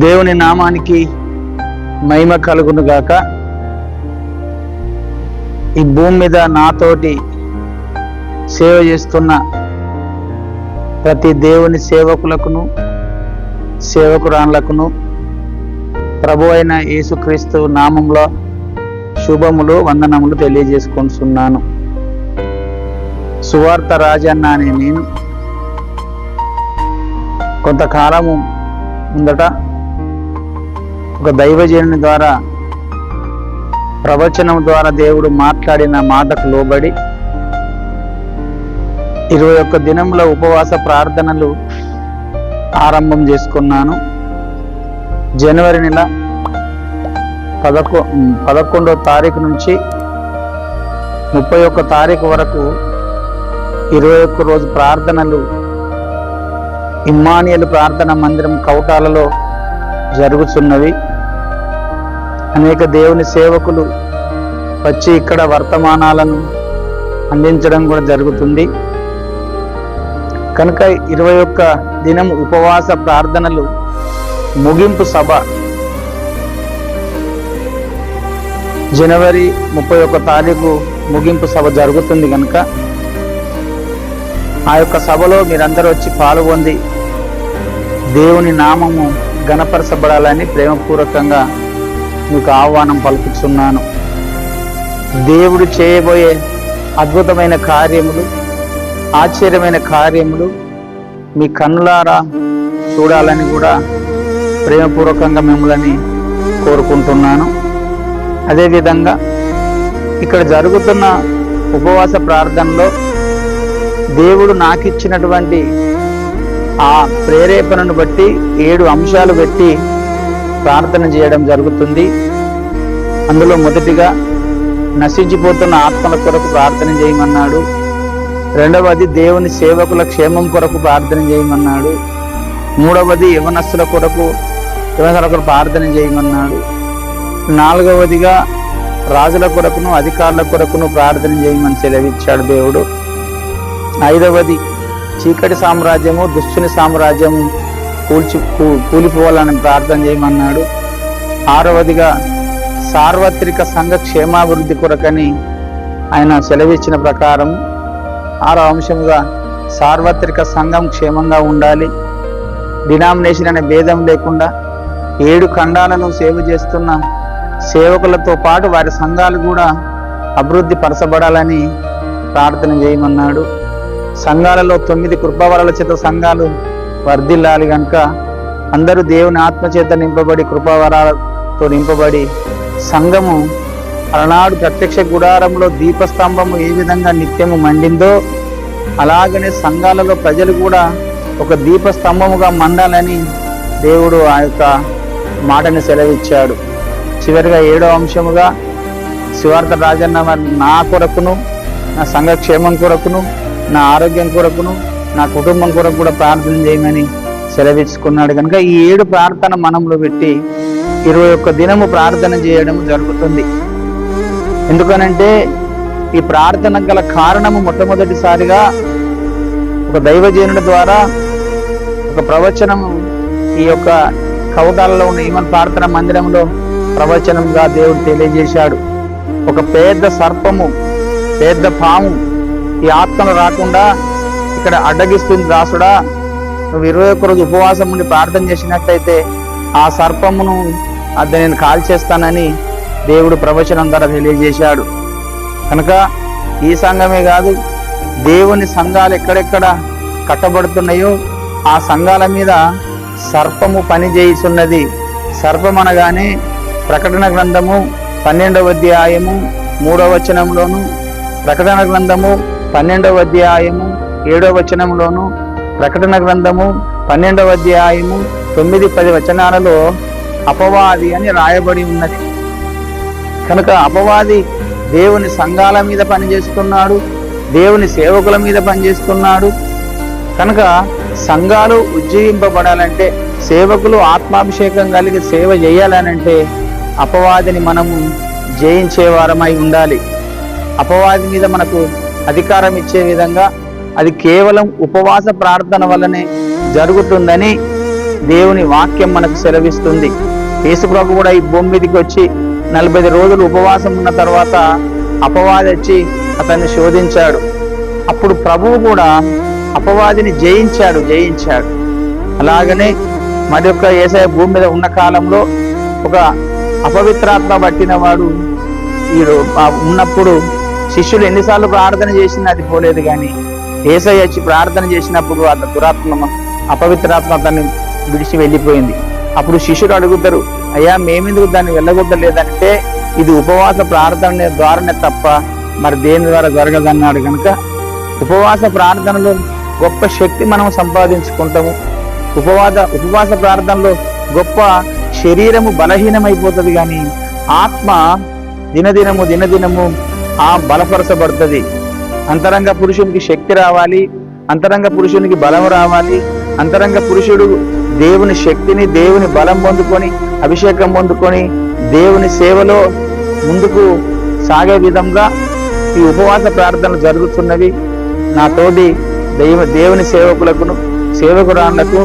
దేవుని నామానికి మహిమ కలుగును గాక. ఈ భూమి మీద నాతోటి సేవ చేస్తున్న ప్రతి దేవుని సేవకులకును సేవకురాన్లకును ప్రభు అయిన యేసుక్రీస్తు నామంలో శుభములు వందనములు తెలియజేసుకుంటున్నాను. సువార్త రాజన్న అనే నేను కొంతకాలము ముందట ఒక దైవజనుని ద్వారా ప్రవచనం ద్వారా దేవుడు మాట్లాడిన మాటకు లోబడి ఇరవై ఒక్క దినంలో ఉపవాస ప్రార్థనలు ఆరంభం చేసుకున్నాను. జనవరి నెల పదకొ పదకొండో తారీఖు నుంచి ముప్పై ఒక్క తారీఖు వరకు ఇరవై ఒక్క రోజు ప్రార్థనలు ఇమ్మానియల్ ప్రార్థన మందిరం కౌటాలలో జరుగుతున్నవి. అనేక దేవుని సేవకులు వచ్చి ఇక్కడ వర్తమానాలను అందించడం కూడా జరుగుతుంది. కనుక ఇరవై ఒక్క దినం ఉపవాస ప్రార్థనలు ముగింపు సభ జనవరి ముప్పై ఒక్క తారీఖు ముగింపు సభ జరుగుతుంది కనుక ఆ యొక్క సభలో మీరందరూ వచ్చి పాల్గొంది దేవుని నామము గణపరచబడాలని ప్రేమపూర్వకంగా మీకు ఆహ్వానం పలుకుతున్నాను దేవుడు చేయబోయే అద్భుతమైన కార్యములు ఆశ్చర్యమైన కార్యములు మీ కన్నులారా చూడాలని కూడా ప్రేమపూర్వకంగా మిమ్మల్ని కోరుకుంటున్నాను. అదేవిధంగా ఇక్కడ జరుగుతున్న ఉపవాస ప్రార్థనలో దేవుడు నాకు ఇచ్చినటువంటి ఆ ప్రేరేపణను బట్టి ఏడు అంశాలు పెట్టి ప్రార్థన చేయడం జరుగుతుంది. అందులో మొదటిగా నశించిపోతున్న ఆత్మల కొరకు ప్రార్థన చేయమన్నాడు. రెండవది దేవుని సేవకుల క్షేమం కొరకు ప్రార్థన చేయమన్నాడు. మూడవది యవనస్తుల కొరకు యవనస్తుల కొరకు ప్రార్థన చేయమన్నాడు. నాలుగవదిగా రాజుల కొరకును అధికారుల కొరకును ప్రార్థన చేయమని సెలవిచ్చాడు దేవుడు. ఐదవది చీకటి సామ్రాజ్యము దుష్టుని సామ్రాజ్యము కూల్చి కూలిపోవాలని ప్రార్థన చేయమన్నాడు. ఆరవదిగా సార్వత్రిక సంఘ క్షేమాభివృద్ధి కొరకని ఆయన సెలవిచ్చిన ప్రకారం ఆరో అంశముగా సార్వత్రిక సంఘం క్షేమంగా ఉండాలి. డినామినేషన్ అనే భేదం లేకుండా ఏడు ఖండాలను సేవ చేస్తున్న సేవకులతో పాటు వారి సంఘాలు కూడా అభివృద్ధి పరచబడాలని ప్రార్థన చేయమన్నాడు. సంఘాలలో తొమ్మిది కృపావరాల చేత సంఘాలు వర్ధిల్లాలి కనుక అందరూ దేవుని ఆత్మచేత నింపబడి కృపావరాలతో నింపబడి సంఘము అలనాడు ప్రత్యక్ష గుడారంలో దీపస్తంభము ఏ విధంగా నిత్యము మండిందో అలాగనే సంఘాలలో ప్రజలు కూడా ఒక దీపస్తంభముగా మండాలని దేవుడు ఆ యొక్క మాటని సెలవిచ్చాడు. చివరిగా ఏడో అంశముగా శివార్థ రాజన్న నా కొరకును నా సంఘ క్షేమం కొరకును నా ఆరోగ్యం కొరకును నా కుటుంబం కొరకు కూడా ప్రార్థన చేయమని సెలవిచ్చుకున్నాడు. కనుక ఈ ఏడు ప్రార్థన మనంలో పెట్టి ఇరవై ఒక్క దినము ప్రార్థన చేయడం జరుగుతుంది. ఎందుకనంటే ఈ ప్రార్థన గల కారణము మొట్టమొదటిసారిగా ఒక దైవజనుడి ద్వారా ఒక ప్రవచనం ఈ యొక్క కవటాలలో ఉన్న ఈమన్ ప్రార్థన మందిరంలో ప్రవచనంగా దేవుడు తెలియజేశాడు. ఒక పెద్ద సర్పము పెద్ద పాము ఈ ఆత్మలు రాకుండా ఇక్కడ అడ్డగిస్తుంది దాసుడా. నువ్వు ఇరవై ఒక్క రోజు ఉపవాసం ఉండి ప్రార్థన చేసినట్టయితే ఆ సర్పమును అది నేను కాల్చేస్తానని దేవుడు ప్రవచనం ద్వారా తెలియజేశాడు. కనుక ఈ సంఘమే కాదు దేవుని సంఘాలు ఎక్కడెక్కడ కట్టబడుతున్నాయో ఆ సంఘాల మీద సర్పము పని చేయిస్తున్నది సర్పం అనగానే ప్రకటన గ్రంథము పన్నెండవ అధ్యాయము మూడవ వచనంలోను ప్రకటన గ్రంథము పన్నెండవ అధ్యాయము ఏడవ వచనంలోను ప్రకటన గ్రంథము పన్నెండవ అధ్యాయము తొమ్మిది పది వచనాలలో అపవాది అని రాయబడి ఉన్నది. కనుక అపవాది దేవుని సంఘాల మీద పనిచేస్తున్నాడు దేవుని సేవకుల మీద పనిచేస్తున్నాడు. కనుక సంఘాలు ఉజ్జీవింపబడాలంటే సేవకులు ఆత్మాభిషేకం కలిగి సేవ చేయాలనంటే అపవాదిని మనము జయించేవారమై ఉండాలి. అపవాది మీద మనకు అధికారం ఇచ్చే విధంగా అది కేవలం ఉపవాస ప్రార్థన వల్లనే జరుగుతుందని దేవుని వాక్యం మనకు సెలవిస్తుంది. యేసుప్రభు కూడా ఈ భూమి మీదకి వచ్చి నలభై రోజులు ఉపవాసం ఉన్న తర్వాత అపవాది వచ్చి అతన్ని శోధించాడు. అప్పుడు ప్రభువు కూడా అపవాదిని జయించాడు జయించాడు. అలాగనే మరి యొక్క ఏసఐ భూమి మీద ఉన్న కాలంలో ఒక అపవిత్రాత్మ పట్టిన వాడు ఈ ఉన్నప్పుడు శిష్యులు ఎన్నిసార్లు ప్రార్థన చేసినా అది పోలేదు కానీ ఏసై వచ్చి ప్రార్థన చేసినప్పుడు అత దురాత్మ అపవిత్రాత్మ అతన్ని విడిచి వెళ్ళిపోయింది. అప్పుడు శిష్యుడు అడుగుతారు అయ్యా మేమెందుకు దాన్ని వెళ్ళగొట్టలేదంటే ఇది ఉపవాస ప్రార్థన ద్వారానే తప్ప మరి దేని ద్వారా జరగదన్నాడు కనుక? ఉపవాస ప్రార్థనలో గొప్ప శక్తి మనం సంపాదించుకుంటాము. ఉపవాస ఉపవాస ప్రార్థనలో గొప్ప శరీరము బలహీనమైపోతుంది కానీ ఆత్మ దినదినము దినదినము ఆ బలపరచబడుతుంది. అంతరంగ పురుషునికి శక్తి రావాలి అంతరంగ పురుషునికి బలం రావాలి అంతరంగ పురుషుడు దేవుని శక్తిని దేవుని బలం పొందుకొని అభిషేకం పొందుకొని దేవుని సేవలో ముందుకు సాగే విధంగా ఈ ఉపవాస ప్రార్థనలు జరుగుతున్నవి. నా తోటి దైవ దేవుని సేవకులకును సేవకురాళ్ళకు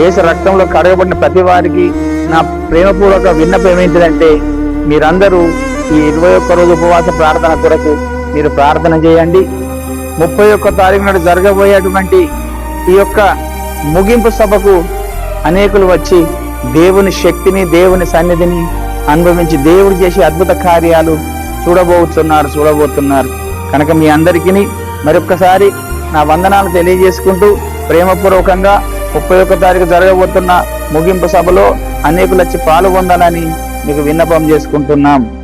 ఏసు రక్తంలో కడగబడిన ప్రతి వారికి నా ప్రేమపూర్వక విన్నపం ఏంటిదంటే మీరందరూ ఈ ఇరవై ఒక్క రోజు ఉపవాస ప్రార్థన కొరకు మీరు ప్రార్థన చేయండి. ముప్పై ఒక్క తారీఖు నాడు జరగబోయేటువంటి ఈ యొక్క ముగింపు సభకు అనేకులు వచ్చి దేవుని శక్తిని దేవుని సన్నిధిని అనుభవించి దేవుడు చేసే అద్భుత కార్యాలు చూడబోతున్నారు చూడబోతున్నారు. కనుక మీ అందరికీ మరొక్కసారి నా వందనాలు తెలియజేసుకుంటూ ప్రేమపూర్వకంగా ముప్పై ఒక్క తారీఖు జరగబోతున్న ముగింపు సభలో అనేకులు వచ్చి పాల్గొందాలని మీకు విన్నపం చేసుకుంటున్నాం.